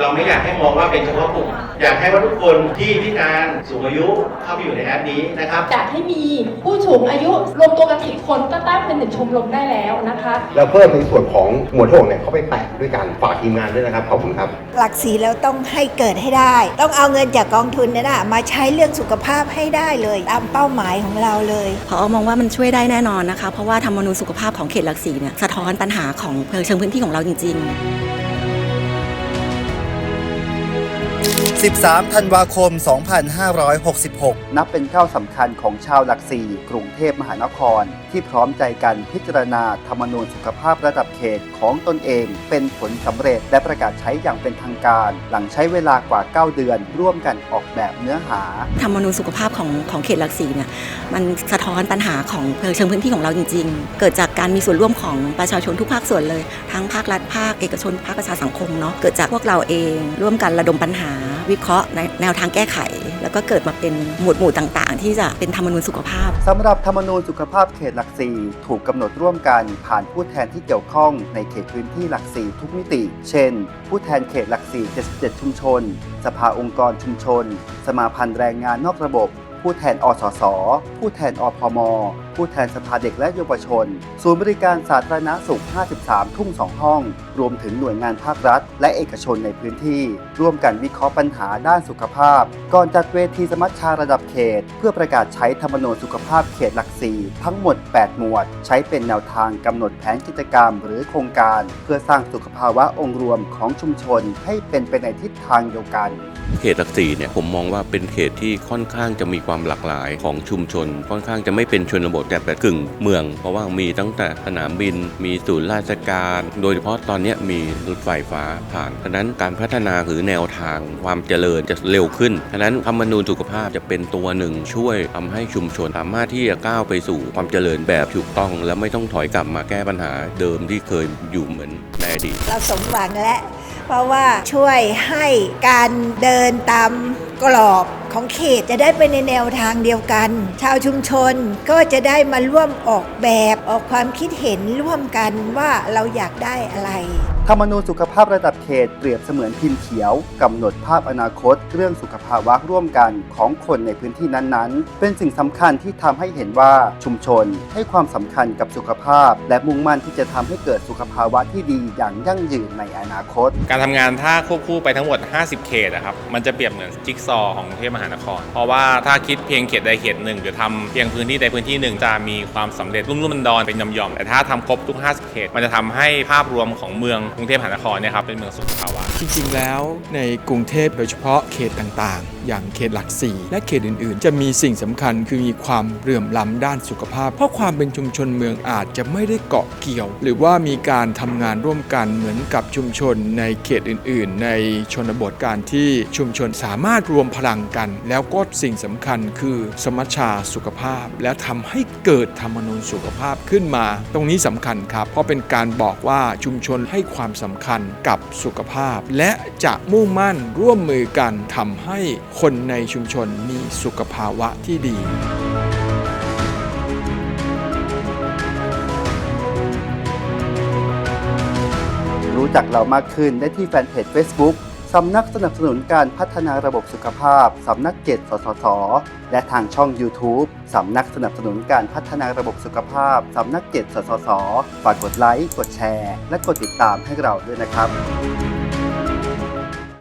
เราไม่อยากให้มองว่าเป็นเฉพาะกลุ่ม อยากให้ว่าทุกคนที่พิการสูงอายุเข้าไปอยู่ในแอปนี้นะครับอยากให้มีผู้สูงอายุรวมตัวกันสิบคนก็ตั้งเป็นหนึ่งชมรมได้แล้วนะคะ แล้วเพิ่มในส่วนของหมวดที่หกเนี่ยเข้าไปแตะด้วยกันฝากทีมงานด้วยนะครับขอบคุณครับ หลักสีแล้วต้องให้เกิดให้ได้ ต้องเอาเงินจากกองทุนเนี่ยนะมาใช้เรื่องสุขภาพให้ได้เลย ตามเป้าหมายของเราเลยพอมองว่ามันช่วยได้แน่นอนนะคะ เพราะว่าธรรมนูญสุขภาพของเขตหลักสี่เนี่ยสะท้อนปัญหาของเชิงพื้นที่ของเราจริง ๆ 13 ธันวาคม 2566 นับเป็นก้าวสำคัญของชาวหลักสี่กรุงเทพมหานคร ที่พร้อมใจกันพิจารณาธรรมนูญสุขภาพระดับเขตของตนเอง เป็นผลสำเร็จและประกาศใช้อย่างเป็นทางการ หลังใช้เวลากว่า 9 เดือน ร่วมกันออกแบบเนื้อหา ธรรมนูญสุขภาพของของเขตหลักสี่เนี่ยมันสะท้อนปัญหาของเชิงพื้นที่ของเราจริง ๆ เกิดจากการมีส่วนร่วมของประชาชนทุกภาคส่วนเลย ทั้งภาครัฐภาคเอกชนภาคประชาสังคมเนาะเกิดจากพวกเราเอง ร่วมกันระดมปัญหา วิเคราะห์ในแนวทางแก้ไข แล้วก็เกิดมาเป็นหมวดหมู่ต่างๆ ที่จะเป็นธรรมนูญสุขภาพสำหรับธรรมนูญสุขภาพเขตหลักสี่ถูกกำหนดร่วมกันผ่านผู้แทนที่เกี่ยวข้องในเขตพื้นที่หลักสี่ทุกมิติ เช่น ผู้แทนเขตหลักสี่77 ชุมชน สภาองค์กรชุมชน สมาพันธ์แรงงานนอกระบบ ผู้แทนอสส ผู้แทนอพมผู้แทนสภาเด็กและเยาวชน ศูนย์บริการสาธารณสุข 53 ทุ่ง 2 ห้อง รวมถึงหน่วยงานภาครัฐ และเอกชนในพื้นที่ ร่วมกันวิเคราะห์ปัญหาด้านสุขภาพ ก่อนจัดเวทีสมัชชาระดับเขต เพื่อประกาศใช้ธรรมนูญสุขภาพเขตหลักสี่ทั้งหมด 8 หมวด ใช้เป็นแนวทางกำหนดแผนกิจกรรม หรือโครงการ เพื่อสร้างสุขภาวะองค์รวมของชุมชนให้เป็นไปในทิศทางเดียวกันเขตหลักสี่เนี่ยผมมองว่าเป็นเขตที่ค่อนข้างจะมีความหลากหลายของชุมชน ค่อนข้างจะไม่เป็นชนบทแต่แบบกึ่งเมือง เพราะว่ามีตั้งแต่สนามบิน มีศูนย์ราชการ โดยเฉพาะตอนนี้มีรถไฟฟ้าผ่านฉะนั้นการพัฒนาหรือแนวทางความเจริญจะเร็วขึ้นฉะนั้นธรรมนูญสุขภาพจะเป็นตัวหนึ่งช่วยทำให้ชุมชนสามารถที่จะก้าวไปสู่ความเจริญแบบถูกต้อง และไม่ต้องถอยกลับมาแก้ปัญหาเดิมที่เคยอยู่เหมือนในอดีตเราสมหวังและ ราะว่าช่วยให้การเดินตามกรอบของเขตจะได้ไปในแนวทางเดียวกัน ชาวชุมชนก็จะได้มาร่วมออกแบบออกความคิดเห็นร่วมกันว่าเราอยากได้อะไร รรมนูญสุขภาพระดับเขตเปรียบเสมือนพิมพ์เขียวกำหนดภาพอนาคต เรื่องสุขภาวะร่วมกันของคนในพื้นที่นั้นๆ เป็นสิ่งสำคัญที่ทำให้เห็นว่าชุมชนให้ความสำคัญกับสุขภาพ และมุ่งมั่นที่จะทำให้เกิดสุขภาวะที่ดีอย่างยั่งยืนในอนาคต การทำงานถ้าควบคู่ไปทั้งหมด 50 เขตนะครับมันจะเปรียบเหมือนจิ๊กซอของกรุงเทพมหานคร เพราะว่าถ้าคิดเพียงเขตใดเขตหนึ่งหรือทำเพียงพื้นที่ใดพื้นที่หนึ่งจะมีความสำเร็จรุ่มรุ่มดอนเป็นย่อมๆแต่ถ้าทำครบทุก 50 เขต มันจะทำให้ภาพรวมของเมืองรุงเทพมหานครเนี่ยครับเป็นเมืองสุขภาวะ จริงๆ แล้วในกรุงเทพโดยเฉพาะเขตต่างๆ อย่างเขตหลักสี่และเขตอื่นๆ จะมีสิ่งสำคัญคือมีความเหลื่อมล้ำด้านสุขภาพ เพราะความเป็นชุมชนเมืองอาจจะไม่ได้เกาะเกี่ยว หรือว่ามีการทำงานร่วมกันเหมือนกับชุมชนในเขตอื่น ๆ ในชนบทการที่ชุมชนสามารถรวมพลังกัน แล้วก็สิ่งสำคัญคือสมัชชาสุขภาพ และทำให้เกิดธรรมนูญสุขภาพขึ้นมา ตรงนี้สำคัญครับ เพราะเป็นการบอกว่าชุมชนให้ความสำคัญกับสุขภาพและจะมุ่งมั่นร่วมมือกันทำให้คนในชุมชนมีสุขภาวะที่ดีรู้จักเรามากขึ้นได้ที่แฟนเพจ Facebook สำนักสนับสนุนการพัฒนาระบบสุขภาพ สำนักเกตสสส และทางช่อง YouTube สำนักสนับสนุนการพัฒนาระบบสุขภาพ สำนักเกตสสส ฝากกดไลค์ กดแชร์ และกดติดตามให้เราด้วยนะครับ